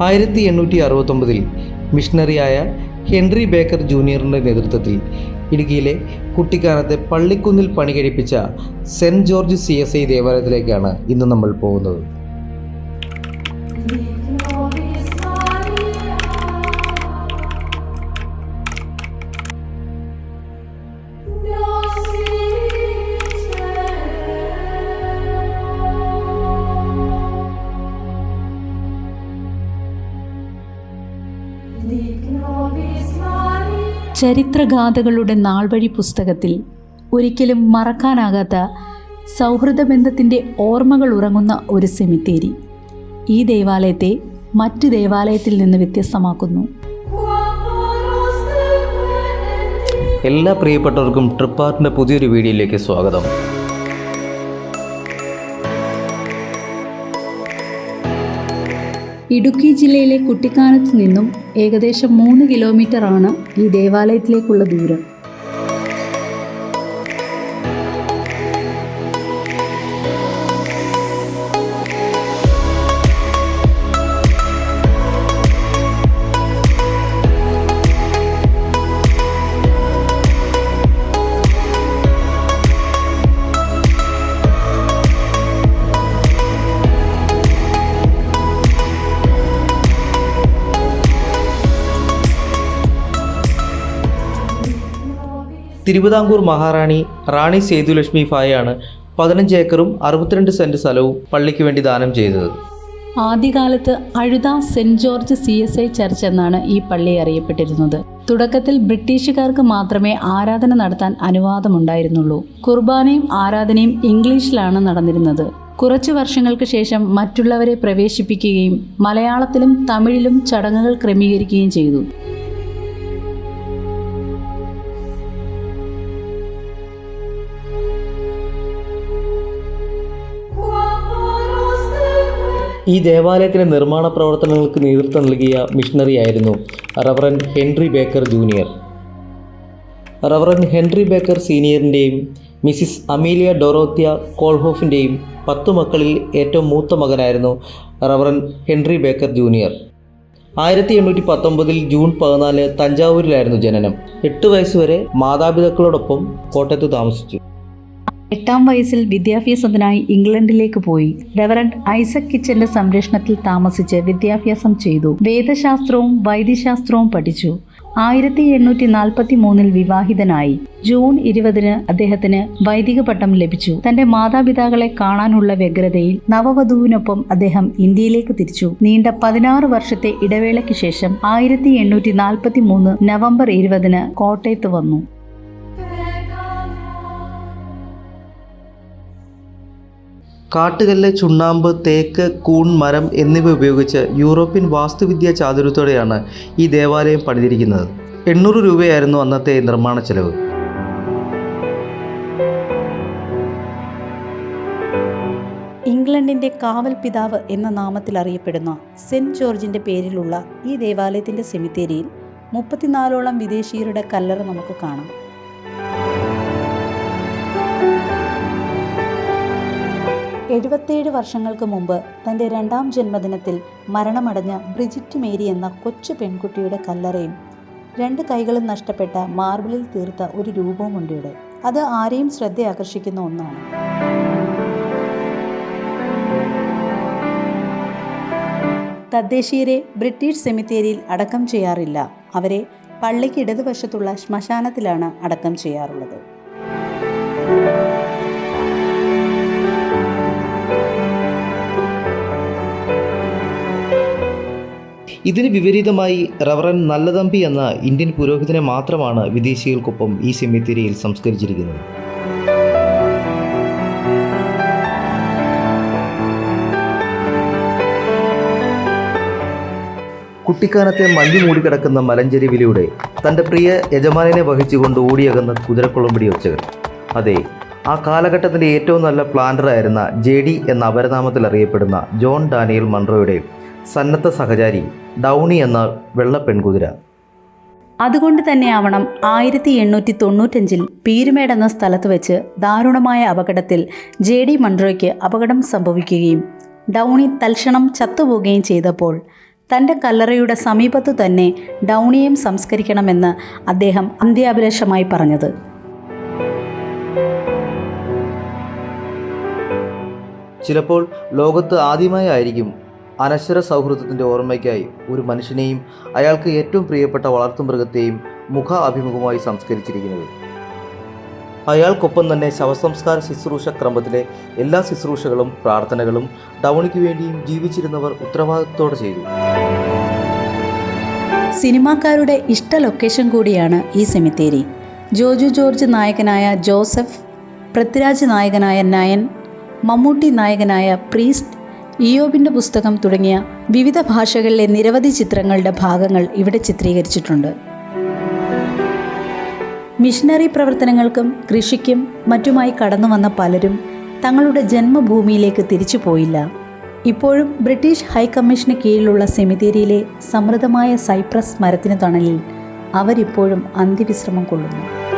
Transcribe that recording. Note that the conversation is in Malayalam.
ആയിരത്തി എണ്ണൂറ്റി അറുപത്തൊമ്പതിൽ മിഷണറിയായ ഹെൻറി ബേക്കർ ജൂനിയറിന്റെ നേതൃത്വത്തിൽ ഇടുക്കിയിലെ കുട്ടിക്കാനത്തെ പള്ളിക്കുന്നിൽ പണി കഴിപ്പിച്ച saint George C S I ദേവാലയത്തിലേക്കാണ് ഇന്ന് നമ്മൾ പോകുന്നത്. ചരിത്രഗാഥകളുടെ നാൾവഴി പുസ്തകത്തിൽ ഒരിക്കലും മറക്കാനാകാത്ത സൗഹൃദ ബന്ധത്തിന്റെ ഓർമ്മകൾ ഉറങ്ങുന്ന ഒരു സെമിത്തേരി ഈ ദേവാലയത്തെ മറ്റു ദേവാലയത്തിൽ നിന്ന് വ്യത്യസ്തമാക്കുന്നു. എല്ലാ പ്രിയപ്പെട്ടവർക്കും ട്രിപ്പാർട്ടിന്റെ പുതിയൊരു വീഡിയോയിലേക്ക് സ്വാഗതം ഇടുക്കി ജില്ലയിലെ കുട്ടിക്കാനത്ത് നിന്നും ഏകദേശം മൂന്ന് കിലോമീറ്റർ ആണ് ഈ ദേവാലയത്തിലേക്കുള്ള ദൂരം. തിരുവിതാംകൂർ മഹാറാണി റാണി സേതുലക്ഷ്മി ഫായാണ് പതിനഞ്ച് ഏക്കറും അറുപത്തിരണ്ട് സെന്റ് സ്ഥലവും പള്ളിക്ക് വേണ്ടി ദാനം ചെയ്തത്. ആദ്യകാലത്ത് അഴുത saint George C S I church എന്നാണ് ഈ പള്ളി അറിയപ്പെട്ടിരുന്നത്. തുടക്കത്തിൽ ബ്രിട്ടീഷുകാർക്ക് മാത്രമേ ആരാധന നടത്താൻ അനുവാദമുണ്ടായിരുന്നുള്ളൂ. കുർബാനയും ആരാധനയും ഇംഗ്ലീഷിലാണ് നടന്നിരുന്നത്. കുറച്ചു വർഷങ്ങൾക്ക് ശേഷം മറ്റുള്ളവരെ പ്രവേശിപ്പിക്കുകയും മലയാളത്തിലും തമിഴിലും ചടങ്ങുകൾ ക്രമീകരിക്കുകയും ചെയ്തു. ഈ ദേവാലയത്തിന്റെ നിർമ്മാണ പ്രവർത്തനങ്ങൾക്ക് നേതൃത്വം നൽകിയ മിഷണറിയായിരുന്നു reverend Henry Baker junior reverend Henry Baker സീനിയറിന്റെയും Mrs Amelia Dorothea കോൾഹോഫിന്റെയും പത്തു മക്കളിൽ ഏറ്റവും മൂത്ത മകനായിരുന്നു റവറൻ ഹെൻറി ബേക്കർ ജൂനിയർ ആയിരത്തി എണ്ണൂറ്റി പത്തൊമ്പതിൽ ജൂൺ പതിനാല് തഞ്ചാവൂരിലായിരുന്നു ജനനം. എട്ട് വയസ്സുവരെ മാതാപിതാക്കളോടൊപ്പം കോട്ടയത്ത് താമസിച്ചു. എട്ടാം വയസ്സിൽ വിദ്യാഭ്യാസത്തിനായി ഇംഗ്ലണ്ടിലേക്ക് പോയി. റവറൻഡ് ഐസക് കിച്ചന്റെ സംരക്ഷണത്തിൽ താമസിച്ച് വിദ്യാഭ്യാസം ചെയ്തു. വേദശാസ്ത്രവും വൈദ്യശാസ്ത്രവും പഠിച്ചു. ആയിരത്തി എണ്ണൂറ്റി നാൽപ്പത്തി മൂന്നിൽ വിവാഹിതനായി. ജൂൺ ഇരുപതിന് അദ്ദേഹത്തിന് വൈദിക പട്ടം ലഭിച്ചു. തന്റെ മാതാപിതാക്കളെ കാണാനുള്ള വ്യഗ്രതയിൽ നവവധുവിനൊപ്പം അദ്ദേഹം ഇന്ത്യയിലേക്ക് തിരിച്ചു. നീണ്ട പതിനാറ് വർഷത്തെ ഇടവേളയ്ക്ക് ശേഷം ആയിരത്തി എണ്ണൂറ്റി നാൽപ്പത്തി മൂന്ന് നവംബർ ഇരുപതിന് കോട്ടയത്ത് വന്നു. കാട്ടുകല്ല് ചുണ്ണാമ്പ് തേക്ക് കൂൺ മരം എന്നിവ ഉപയോഗിച്ച് യൂറോപ്യൻ വാസ്തുവിദ്യ ചാതുര്യത്തോടെയാണ് ഈ ദേവാലയം പണിതിരിക്കുന്നത്. എണ്ണൂറ് രൂപയായിരുന്നു അന്നത്തെ നിർമ്മാണ ചെലവ്. ഇംഗ്ലണ്ടിന്റെ കാവൽ പിതാവ് എന്ന നാമത്തിൽ അറിയപ്പെടുന്ന സെന്റ് ജോർജിന്റെ പേരിലുള്ള ഈ ദേവാലയത്തിന്റെ സെമിത്തേരിയിൽ മുപ്പത്തിനാലോളം വിദേശീയരുടെ കല്ലറ നമുക്ക് കാണാം. എഴുപത്തേഴ് വർഷങ്ങൾക്ക് മുമ്പ് തന്റെ രണ്ടാം ജന്മദിനത്തിൽ മരണമടഞ്ഞ ബ്രിജിറ്റ് മേരി എന്ന കൊച്ചു പെൺകുട്ടിയുടെ കല്ലറയും രണ്ട് കൈകളും നഷ്ടപ്പെട്ട മാർബിളിൽ തീർത്ത ഒരു രൂപവുമുണ്ട് ഇവിടെ. അത് ആരെയും ശ്രദ്ധയാകർഷിക്കുന്ന ഒന്നാണ്. തദ്ദേശീയരെ ബ്രിട്ടീഷ് സെമിത്തേരിയിൽ അടക്കം ചെയ്യാറില്ല. അവരെ പള്ളിക്ക് ഇടതുവശത്തുള്ള ശ്മശാനത്തിലാണ് അടക്കം ചെയ്യാറുള്ളത്. ഇതിന് വിപരീതമായി റവറൻ നല്ലതമ്പി എന്ന ഇന്ത്യൻ പുരോഹിതനെ മാത്രമാണ് വിദേശികൾക്കൊപ്പം ഈ സെമിത്തേരിയിൽ സംസ്കരിച്ചിരിക്കുന്നത്. കുട്ടിക്കാനത്തെ മഞ്ഞു മൂടിക്കിടക്കുന്ന മലഞ്ചെരിവിലൂടെ തന്റെ പ്രിയ യജമാനെ വഹിച്ചുകൊണ്ട് ഓടിയകുന്ന കുതിരക്കുളമ്പടി ഒച്ചകൾ അതെ ആ കാലഘട്ടത്തിന്റെ ഏറ്റവും നല്ല പ്ലാന്ററായിരുന്ന ജെ ഡി എന്ന അപരനാമത്തിൽ അറിയപ്പെടുന്ന ജോൺ ഡാനിയൽ മൺട്രോയുടെ സന്നദ്ധ സഹചാരി ഡൗണി എന്ന വെള്ള പെൺകുതിര. അതുകൊണ്ട് തന്നെയാവണം ആയിരത്തി എണ്ണൂറ്റി തൊണ്ണൂറ്റഞ്ചിൽ പീരുമേട് എന്ന സ്ഥലത്ത് വെച്ച് ദാരുണമായ അപകടത്തിൽ ജെ ഡി മൺട്രോയ്ക്ക് അപകടം സംഭവിക്കുകയും ഡൗണി തൽക്ഷണം ചത്തുപോകുകയും ചെയ്തപ്പോൾ തന്റെ കല്ലറയുടെ സമീപത്തു തന്നെ ഡൗണിയും സംസ്കരിക്കണമെന്ന് അദ്ദേഹം അന്ത്യാഭിലാഷമായി പറഞ്ഞത്. ചിലപ്പോൾ ലോകത്ത് ആദ്യമായായിരിക്കും അനശ്വര സൗഹൃദത്തിന്റെ ഓർമ്മയ്ക്കായി ഒരു മനുഷ്യനെയും അയാൾക്ക് ഏറ്റവും പ്രിയപ്പെട്ട വളർത്തുമൃഗത്തെയും മുഖ അഭിമുഖമായി സംസ്കരിച്ചിരിക്കുന്നത്. അയാൾക്കൊപ്പം തന്നെ ശവസംസ്കാര ശുശ്രൂഷ ക്രമത്തിലെ എല്ലാ ശുശ്രൂഷകളും പ്രാർത്ഥനകളും ഡൗണിക്ക് വേണ്ടിയും ജീവിച്ചിരുന്നവർ ഉത്തരവാദിത്തോടെ ചെയ്തു. സിനിമാക്കാരുടെ ഇഷ്ട ലൊക്കേഷൻ കൂടിയാണ് ഈ സെമിത്തേരി. ജോജു ജോർജ് നായകനായ ജോസഫ് പൃഥ്വിരാജ് നായകനായ നയൻ മമ്മൂട്ടി നായകനായ പ്രീസ്റ്റ് ഇയോബിന്റെ പുസ്തകം തുടങ്ങിയ വിവിധ ഭാഷകളിലെ നിരവധി ചിത്രങ്ങളുടെ ഭാഗങ്ങൾ ഇവിടെ ചിത്രീകരിച്ചിട്ടുണ്ട്. മിഷനറി പ്രവർത്തനങ്ങൾക്കും കൃഷിക്കും മറ്റുമായി കടന്നു വന്ന പലരും തങ്ങളുടെ ജന്മഭൂമിയിലേക്ക് തിരിച്ചു പോയില്ല. ഇപ്പോഴും ബ്രിട്ടീഷ് ഹൈക്കമ്മീഷന് കീഴിലുള്ള സെമിത്തേരിയിലെ സമൃദ്ധമായ സൈപ്രസ് മരത്തിന് തണലിൽ അവരിപ്പോഴും അന്തിവിശ്രമം കൊള്ളുന്നു.